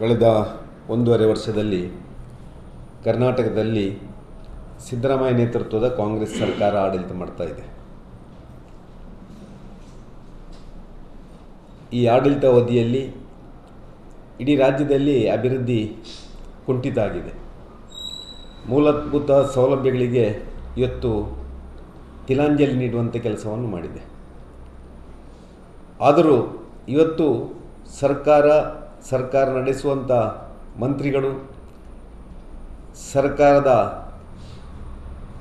ಕಳೆದ ಒಂದೂವರೆ ವರ್ಷದಲ್ಲಿ ಕರ್ನಾಟಕದಲ್ಲಿ ಸಿದ್ದರಾಮಯ್ಯ ನೇತೃತ್ವದ ಕಾಂಗ್ರೆಸ್ ಸರ್ಕಾರ ಆಡಳಿತ ಮಾಡ್ತಾ ಇದೆ. ಈ ಆಡಳಿತ ಅವಧಿಯಲ್ಲಿ ಇಡೀ ರಾಜ್ಯದಲ್ಲಿ ಅಭಿವೃದ್ಧಿ ಕುಂಠಿತ ಆಗಿದೆ ಮೂಲಭೂತ ಸೌಲಭ್ಯಗಳಿಗೆ ಇವತ್ತು ತಿಲಾಂಜಲಿ ನೀಡುವಂಥ ಕೆಲಸವನ್ನು ಮಾಡಿದೆ. ಆದರೂ ಇವತ್ತು ಸರ್ಕಾರ ಸರ್ಕಾರ ನಡೆಸುವಂಥ ಮಂತ್ರಿಗಳು, ಸರ್ಕಾರದ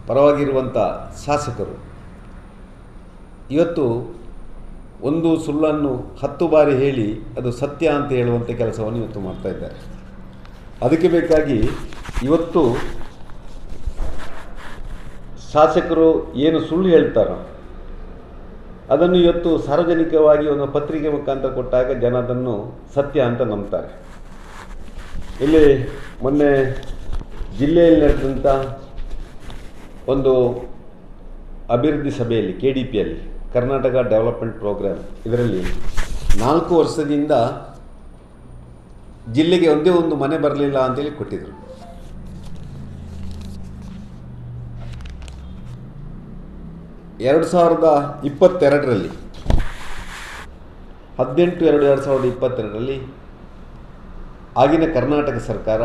ಪರವಾಗಿರುವಂಥ ಶಾಸಕರು. ಇವತ್ತು ಒಂದು ಸುಳ್ಳನ್ನು ಹತ್ತು ಬಾರಿ ಹೇಳಿ ಅದು ಸತ್ಯ ಅಂತ ಹೇಳುವಂಥ ಕೆಲಸವನ್ನು ಇವತ್ತು ಮಾಡ್ತಾ ಇದ್ದಾರೆ. ಅದಕ್ಕೆ ಬೇಕಾಗಿ ಇವತ್ತು ಶಾಸಕರು ಏನು ಸುಳ್ಳು ಹೇಳ್ತಾರೋ ಅದನ್ನು ಇವತ್ತು ಸಾರ್ವಜನಿಕವಾಗಿ ಒಂದು ಪತ್ರಿಕೆ ಮುಖಾಂತರ ಕೊಟ್ಟಾಗ ಜನ ಅದನ್ನು ಸತ್ಯ ಅಂತ ನಂಬ್ತಾರೆ. ಇಲ್ಲಿ ಮೊನ್ನೆ ಜಿಲ್ಲೆಯಲ್ಲಿ ನಡೆದಂಥ ಒಂದು ಅಭಿವೃದ್ಧಿ ಸಭೆಯಲ್ಲಿ ಕೆ ಡಿ ಪಿಯಲ್ಲಿ ಕರ್ನಾಟಕ ಡೆವಲಪ್ಮೆಂಟ್ ಪ್ರೋಗ್ರಾಮ್ ಇದರಲ್ಲಿ ನಾಲ್ಕು ವರ್ಷದಿಂದ ಜಿಲ್ಲೆಗೆ ಒಂದೇ ಒಂದು ಮನೆ ಬರಲಿಲ್ಲ ಅಂತೇಳಿ ಕೊಟ್ಟಿದ್ರು. ಎರಡು ಸಾವಿರದ ಇಪ್ಪತ್ತೆರಡರಲ್ಲಿ, ಹದಿನೆಂಟು ಎರಡು ಎರಡು ಸಾವಿರದ ಇಪ್ಪತ್ತೆರಡರಲ್ಲಿ ಆಗಿನ ಕರ್ನಾಟಕ ಸರ್ಕಾರ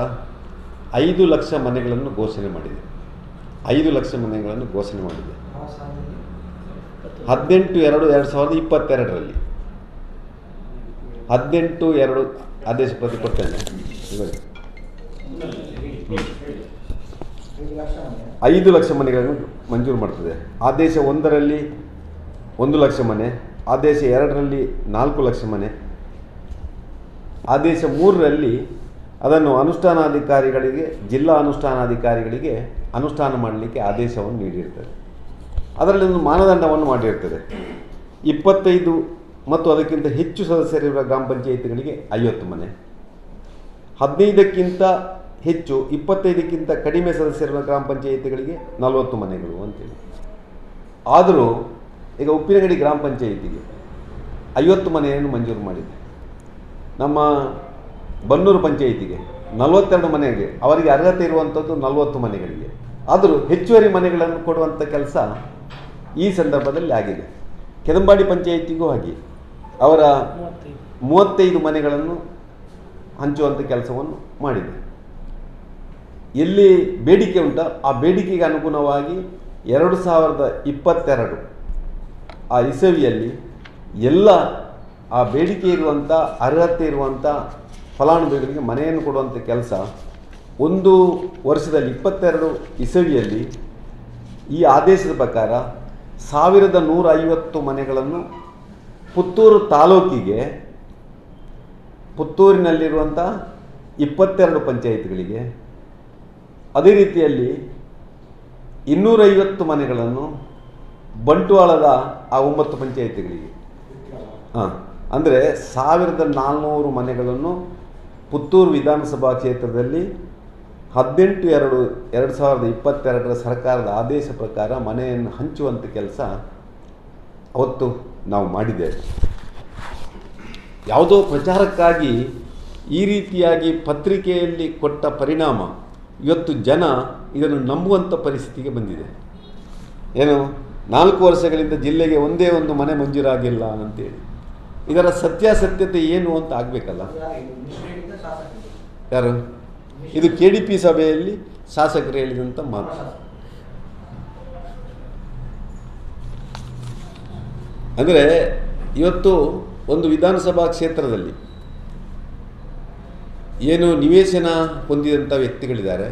ಐದು ಲಕ್ಷ ಮನೆಗಳನ್ನು ಘೋಷಣೆ ಮಾಡಿದೆ. ಐದು ಲಕ್ಷ ಮನೆಗಳನ್ನು ಘೋಷಣೆ ಮಾಡಿದೆ. ಹದಿನೆಂಟು ಎರಡು ಎರಡು ಸಾವಿರದ ಇಪ್ಪತ್ತೆರಡರಲ್ಲಿ, ಹದಿನೆಂಟು ಎರಡು ಆದೇಶ ಪ್ರತಿ ಕೊಡ್ತೇನೆ. ಐದು ಲಕ್ಷ ಮನೆಗಳನ್ನು ಮಂಜೂರು ಮಾಡ್ತದೆ. ಆದೇಶ ಒಂದರಲ್ಲಿ ಒಂದು ಲಕ್ಷ ಮನೆ ಆದೇಶ ಎರಡರಲ್ಲಿ ನಾಲ್ಕು ಲಕ್ಷ ಮನೆ ಆದೇಶ ಮೂರರಲ್ಲಿ ಅದನ್ನು ಅನುಷ್ಠಾನಾಧಿಕಾರಿಗಳಿಗೆ, ಜಿಲ್ಲಾ ಅನುಷ್ಠಾನಾಧಿಕಾರಿಗಳಿಗೆ ಅನುಷ್ಠಾನ ಮಾಡಲಿಕ್ಕೆ ಆದೇಶವನ್ನು ನೀಡಿರ್ತದೆ. ಅದರಲ್ಲಿ ಒಂದು ಮಾನದಂಡವನ್ನು ಮಾಡಿರ್ತದೆ. ಇಪ್ಪತ್ತೈದು ಮತ್ತು ಅದಕ್ಕಿಂತ ಹೆಚ್ಚು ಸದಸ್ಯರಿರುವ ಗ್ರಾಮ ಪಂಚಾಯಿತಿಗಳಿಗೆ ಐವತ್ತು ಮನೆ. ಹದಿನೈದಕ್ಕಿಂತ ಹೆಚ್ಚು ಇಪ್ಪತ್ತೈದಕ್ಕಿಂತ ಕಡಿಮೆ ಸದಸ್ಯರಿರುವ ಗ್ರಾಮ ಪಂಚಾಯಿತಿಗಳಿಗೆ ನಲವತ್ತು ಮನೆಗಳು ಅಂತೇಳಿ. ಆದರೂ ಈಗ ಉಪ್ಪಿನಗಡಿ ಗ್ರಾಮ ಪಂಚಾಯಿತಿಗೆ ಐವತ್ತು ಮನೆಯನ್ನು ಮಂಜೂರು ಮಾಡಿದೆ. ನಮ್ಮ ಬನ್ನೂರು ಪಂಚಾಯಿತಿಗೆ ನಲವತ್ತೆರಡು ಮನೆಗೆ ಅವರಿಗೆ ಅರ್ಹತೆ ಇರುವಂಥದ್ದು ನಲವತ್ತು ಮನೆಗಳಿಗೆ. ಆದರೂ ಹೆಚ್ಚುವರಿ ಮನೆಗಳನ್ನು ಕೊಡುವಂಥ ಕೆಲಸ ಈ ಸಂದರ್ಭದಲ್ಲಿ ಆಗಿದೆ. ಕೆದಂಬಾಡಿ ಪಂಚಾಯಿತಿಗೂ ಹಾಗೆ. ಅವರ ಮೂವತ್ತೈದು. ಮನೆಗಳನ್ನು ಹಂಚುವಂಥ ಕೆಲಸವನ್ನು ಮಾಡಿದೆ. ಎಲ್ಲಿ ಬೇಡಿಕೆ ಉಂಟೋ ಆ ಬೇಡಿಕೆಗೆ ಅನುಗುಣವಾಗಿ ಎರಡು ಸಾವಿರದ ಇಪ್ಪತ್ತೆರಡು ಆ ಇಸವಿಯಲ್ಲಿ ಎಲ್ಲ ಆ ಬೇಡಿಕೆ ಇರುವಂಥ, ಅರ್ಹತೆ ಇರುವಂಥ ಫಲಾನುಭವಿಗಳಿಗೆ ಮನೆಯನ್ನು ಕೊಡುವಂಥ ಕೆಲಸ ಒಂದು ವರ್ಷದಲ್ಲಿ ಇಪ್ಪತ್ತೆರಡು ಇಸವಿಯಲ್ಲಿ ಈ ಆದೇಶದ ಪ್ರಕಾರ ಸಾವಿರದ ನೂರ ಐವತ್ತು ಮನೆಗಳನ್ನು ಪುತ್ತೂರು ತಾಲೂಕಿಗೆ ಪುತ್ತೂರಿನಲ್ಲಿರುವಂಥ ಇಪ್ಪತ್ತೆರಡು ಪಂಚಾಯಿತಿಗಳಿಗೆ ಅದೇ ರೀತಿಯಲ್ಲಿ ಇನ್ನೂರೈವತ್ತು ಮನೆಗಳನ್ನು ಬಂಟ್ವಾಳದ ಆ ಒಂಬತ್ತು ಪಂಚಾಯಿತಿಗಳಿಗೆ. ಹಾಂ, ಅಂದರೆ ಸಾವಿರದ ನಾಲ್ನೂರು ಮನೆಗಳನ್ನು ಪುತ್ತೂರು ವಿಧಾನಸಭಾ ಕ್ಷೇತ್ರದಲ್ಲಿ ಹದಿನೆಂಟು ಎರಡು ಎರಡು ಸಾವಿರದ ಇಪ್ಪತ್ತೆರಡರ ಸರ್ಕಾರದ ಆದೇಶ ಪ್ರಕಾರ ಮನೆಯನ್ನು ಹಂಚುವಂಥ ಕೆಲಸ ಅವತ್ತು ನಾವು ಮಾಡಿದ್ದೇವೆ. ಯಾವುದೋ ಪ್ರಚಾರಕ್ಕಾಗಿ ಈ ರೀತಿಯಾಗಿ ಪತ್ರಿಕೆಯಲ್ಲಿ ಕೊಟ್ಟ ಪರಿಣಾಮ ಇವತ್ತು ಜನ ಇದನ್ನು ನಂಬುವಂಥ ಪರಿಸ್ಥಿತಿಗೆ ಬಂದಿದೆ. ಏನು, ನಾಲ್ಕು ವರ್ಷಗಳಿಂದ ಜಿಲ್ಲೆಗೆ ಒಂದೇ ಒಂದು ಮನೆ ಮಂಜೂರಾಗಿಲ್ಲ ಅಂತೇಳಿ. ಇದರ ಸತ್ಯಾಸತ್ಯತೆ ಏನು ಅಂತ ಆಗಬೇಕಲ್ಲ? ಯಾರು? ಇದು ಕೆ ಡಿ ಪಿ ಸಭೆಯಲ್ಲಿ ಶಾಸಕರು ಹೇಳಿದಂಥ ಮಾತು. ಅಂದರೆ, ಇವತ್ತು ಒಂದು ವಿಧಾನಸಭಾ ಕ್ಷೇತ್ರದಲ್ಲಿ ಏನು ನಿವೇಶನ ಹೊಂದಿದಂಥ ವ್ಯಕ್ತಿಗಳಿದ್ದಾರೆ.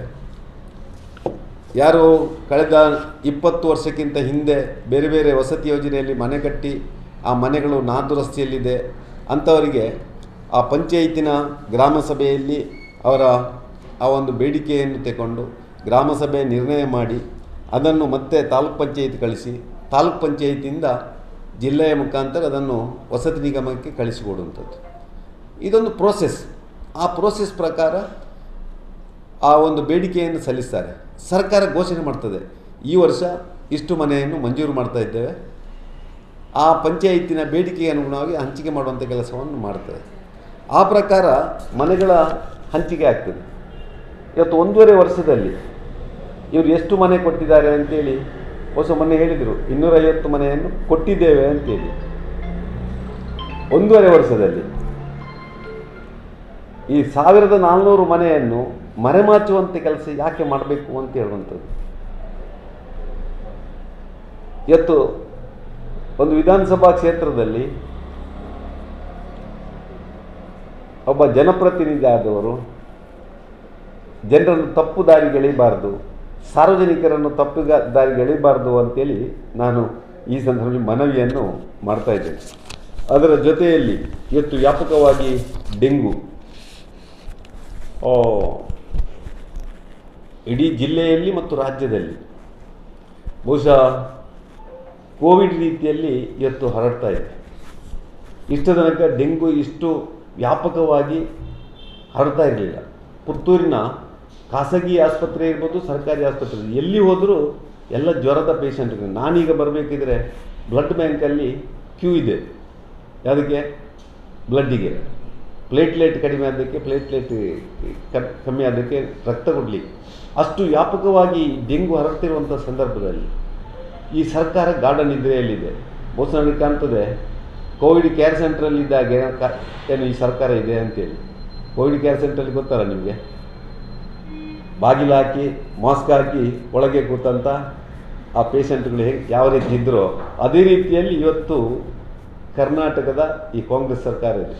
ಯಾರು ಕಳೆದ ಇಪ್ಪತ್ತು ವರ್ಷಕ್ಕಿಂತ ಹಿಂದೆ ಬೇರೆ ಬೇರೆ ವಸತಿ ಯೋಜನೆಯಲ್ಲಿ ಮನೆ ಕಟ್ಟಿ ಆ ಮನೆಗಳು ನಾದುರಸ್ತಿಯಲ್ಲಿದೆ. ಅಂಥವರಿಗೆ ಆ ಪಂಚಾಯಿತಿನ ಗ್ರಾಮಸಭೆಯಲ್ಲಿ ಅವರ ಆ ಒಂದು ಬೇಡಿಕೆಯನ್ನು ತಗೊಂಡು ಗ್ರಾಮಸಭೆ ನಿರ್ಣಯ ಮಾಡಿ ಅದನ್ನು ಮತ್ತೆ ತಾಲೂಕ್ ಪಂಚಾಯಿತಿ ಕಳಿಸಿ, ತಾಲೂಕ್ ಪಂಚಾಯಿತಿಯಿಂದ ಜಿಲ್ಲೆಯ ಮುಖಾಂತರ ಅದನ್ನು ವಸತಿ ನಿಗಮಕ್ಕೆ ಕಳಿಸಿಕೊಡುವಂಥದ್ದು. ಇದೊಂದು ಪ್ರೋಸೆಸ್ ಆ ಪ್ರೋಸೆಸ್ ಪ್ರಕಾರ ಆ ಒಂದು ಬೇಡಿಕೆಯನ್ನು ಸಲ್ಲಿಸ್ತಾರೆ. ಸರ್ಕಾರ ಘೋಷಣೆ ಮಾಡ್ತದೆ. ಈ ವರ್ಷ ಇಷ್ಟು ಮನೆಯನ್ನು ಮಂಜೂರು ಮಾಡ್ತಾ ಇದ್ದೇವೆ. ಆ ಪಂಚಾಯಿತಿನ ಬೇಡಿಕೆಗೆ ಅನುಗುಣವಾಗಿ ಹಂಚಿಕೆ ಮಾಡುವಂಥ ಕೆಲಸವನ್ನು ಮಾಡ್ತದೆ ಆ ಪ್ರಕಾರ ಮನೆಗಳ ಹಂಚಿಕೆ ಆಗ್ತದೆ. ಇವತ್ತು ಒಂದೂವರೆ ವರ್ಷದಲ್ಲಿ ಇವರು ಎಷ್ಟು ಮನೆ ಕೊಟ್ಟಿದ್ದಾರೆ ಅಂತೇಳಿ ಹೊಸ ಮೊನ್ನೆ ಹೇಳಿದರು. ಇನ್ನೂರೈವತ್ತು ಮನೆಯನ್ನು ಕೊಟ್ಟಿದ್ದೇವೆ ಅಂತೇಳಿ. ಒಂದೂವರೆ ವರ್ಷದಲ್ಲಿ ಈ ಸಾವಿರದ ನಾಲ್ನೂರು ಮನೆಯನ್ನು ಮರೆಮಾಚುವಂತೆ ಕೆಲಸ ಯಾಕೆ ಮಾಡಬೇಕು ಅಂತ ಹೇಳುವಂಥದ್ದು. ಇವತ್ತು ಒಂದು ವಿಧಾನಸಭಾ ಕ್ಷೇತ್ರದಲ್ಲಿ ಒಬ್ಬ ಜನಪ್ರತಿನಿಧಿ ಆದವರು ಜನರನ್ನು ತಪ್ಪು ದಾರಿಗೆಳಿಬಾರ್ದು ಸಾರ್ವಜನಿಕರನ್ನು ತಪ್ಪು ದಾರಿಗೆಳಿಬಾರ್ದು ಅಂತೇಳಿ ನಾನು ಈ ಸಂದರ್ಭದಲ್ಲಿ ಮನವಿಯನ್ನು ಮಾಡ್ತಾ ಅದರ ಜೊತೆಯಲ್ಲಿ ಇವತ್ತು ವ್ಯಾಪಕವಾಗಿ ಡೆಂಗು ಇಡೀ ಜಿಲ್ಲೆಯಲ್ಲಿ ಮತ್ತು ರಾಜ್ಯದಲ್ಲಿ. ಬಹುಶಃ ಕೋವಿಡ್ ರೀತಿಯಲ್ಲಿ ಇವತ್ತು ಹರಡ್ತಾ ಇದೆ. ಇಷ್ಟು ತನಕ ಡೆಂಗು ಇಷ್ಟು ವ್ಯಾಪಕವಾಗಿ ಹರಡ್ತಾ ಇರಲಿಲ್ಲ. ಪುತ್ತೂರಿನ ಖಾಸಗಿ ಆಸ್ಪತ್ರೆ ಇರ್ಬೋದು, ಸರ್ಕಾರಿ ಆಸ್ಪತ್ರೆ ಎಲ್ಲಿ ಹೋದರೂ ಎಲ್ಲ ಜ್ವರದ ಪೇಷಂಟ್ಗಳು ನಾನೀಗ ಬರಬೇಕಿದ್ರೆ ಬ್ಲಡ್ ಬ್ಯಾಂಕಲ್ಲಿ ಕ್ಯೂ ಇದೆ. ಯಾವುದಕ್ಕೆ? ಬ್ಲಡ್ಡಿಗೆ ಪ್ಲೇಟ್ಲೆಟ್ ಕಡಿಮೆ ಆದಕ್ಕೆ ಪ್ಲೇಟ್ಲೆಟ್ ಕಮ್ಮಿ ಆದಕ್ಕೆ ರಕ್ತ ಕೊಡಲಿ. ಅಷ್ಟು ವ್ಯಾಪಕವಾಗಿ ಡೆಂಗು ಹರಡ್ತಿರುವಂಥ ಸಂದರ್ಭದಲ್ಲಿ ಈ ಸರ್ಕಾರ ಗಾರ್ಡನ್ ನಿದ್ರೆಯಲ್ಲಿದೆ. ಬಹುಶಃ ನನಗೆ ಕಾಣ್ತದೆ, ಕೋವಿಡ್ ಕೇರ್ ಸೆಂಟ್ರಲ್ಲಿದ್ದಾಗ ಏನು ಈ ಸರ್ಕಾರ ಇದೆ ಅಂತೇಳಿ. ಕೋವಿಡ್ ಕೇರ್ ಸೆಂಟ್ರಲ್ಲಿ ಗೊತ್ತಲ್ಲ ನಿಮಗೆ? ಬಾಗಿಲು ಹಾಕಿ, ಮಾಸ್ಕ್ ಹಾಕಿ ಒಳಗೆ ಕೂತಂತ ಆ ಪೇಷಂಟ್ಗಳು ಹೇಗೆ, ಯಾವ ರೀತಿ ಇದ್ದರೋ ಅದೇ ರೀತಿಯಲ್ಲಿ ಇವತ್ತು ಕರ್ನಾಟಕದ ಈ ಕಾಂಗ್ರೆಸ್ ಸರ್ಕಾರ ಇದೆ.